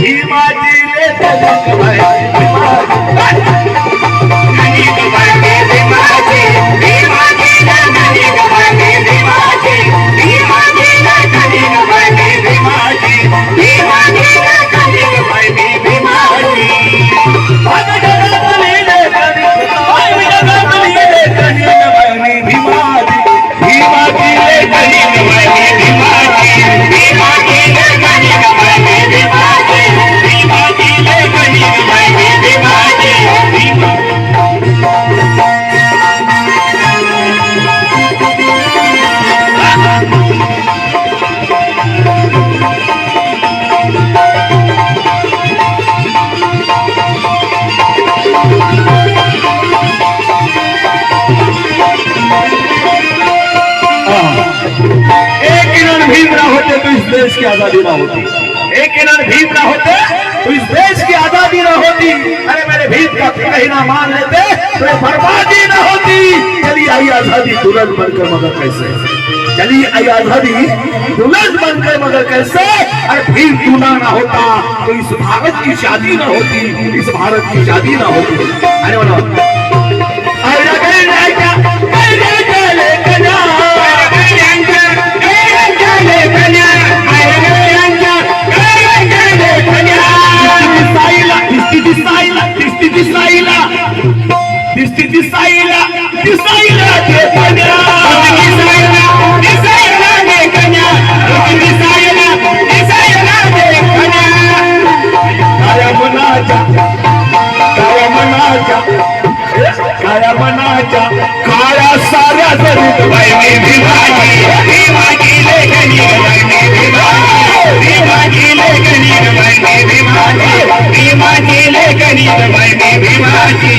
भीमाची लेखनी देश की आजादी ना होती। एक किरण भीम ना होते तो इस देश की आजादी ना होती। अरे मेरे भीम का कहीं ना मान लेते तो बर्बादी ना होती। चली आई आजादी दुल्हन बनकर मगर कैसे? चली आई आजादी दुल्हन बनकर मगर कैसे? अरे भीम दूना ना होता तो इस भारत की शादी ना होती इस भारत की शादी ना होती। अरे बोला।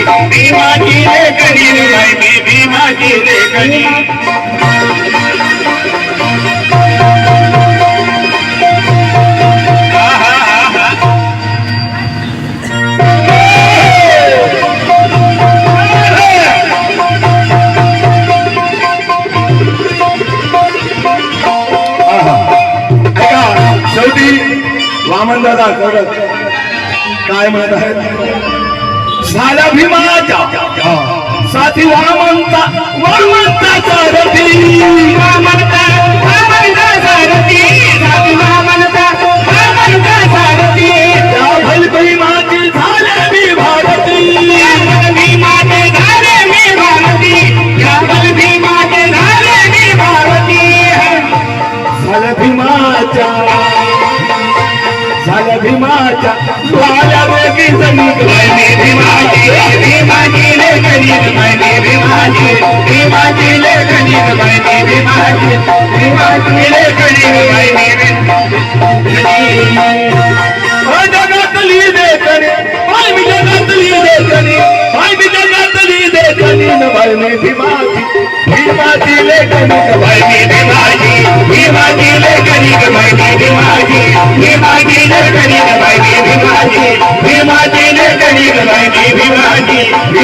भिवाजी भिवाजी लेखनी बाई मी भिवाजी लेखनी शेवटी काय म्हणत आहेत? झाला भीमाच्या साथी वामनता वामनताचा रथी। वामनता वामनताचा रथी। साथी वामनता वामनताचा रथी। त्या भल भीमाची झाले मी भारती। भीमाचे झाले मी भारती। या भल भीमाचे झाले मी भारती। झालं भीमाच्या झालं भीमाच्या झाल्या वेगळी जगातली लेखनी बाय मी जगातली लेखनी बाय मी जगातली लेखनी बाय मी भीमाची भीमाची लेखनी बाय मी मी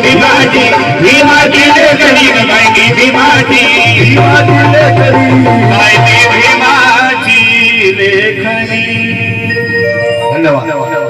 भीमाची. भीमाची लेखनी बाय मी भीमाची. भीमाची लेखनी बाय मी भीमाची लेखनी धन्यवाद.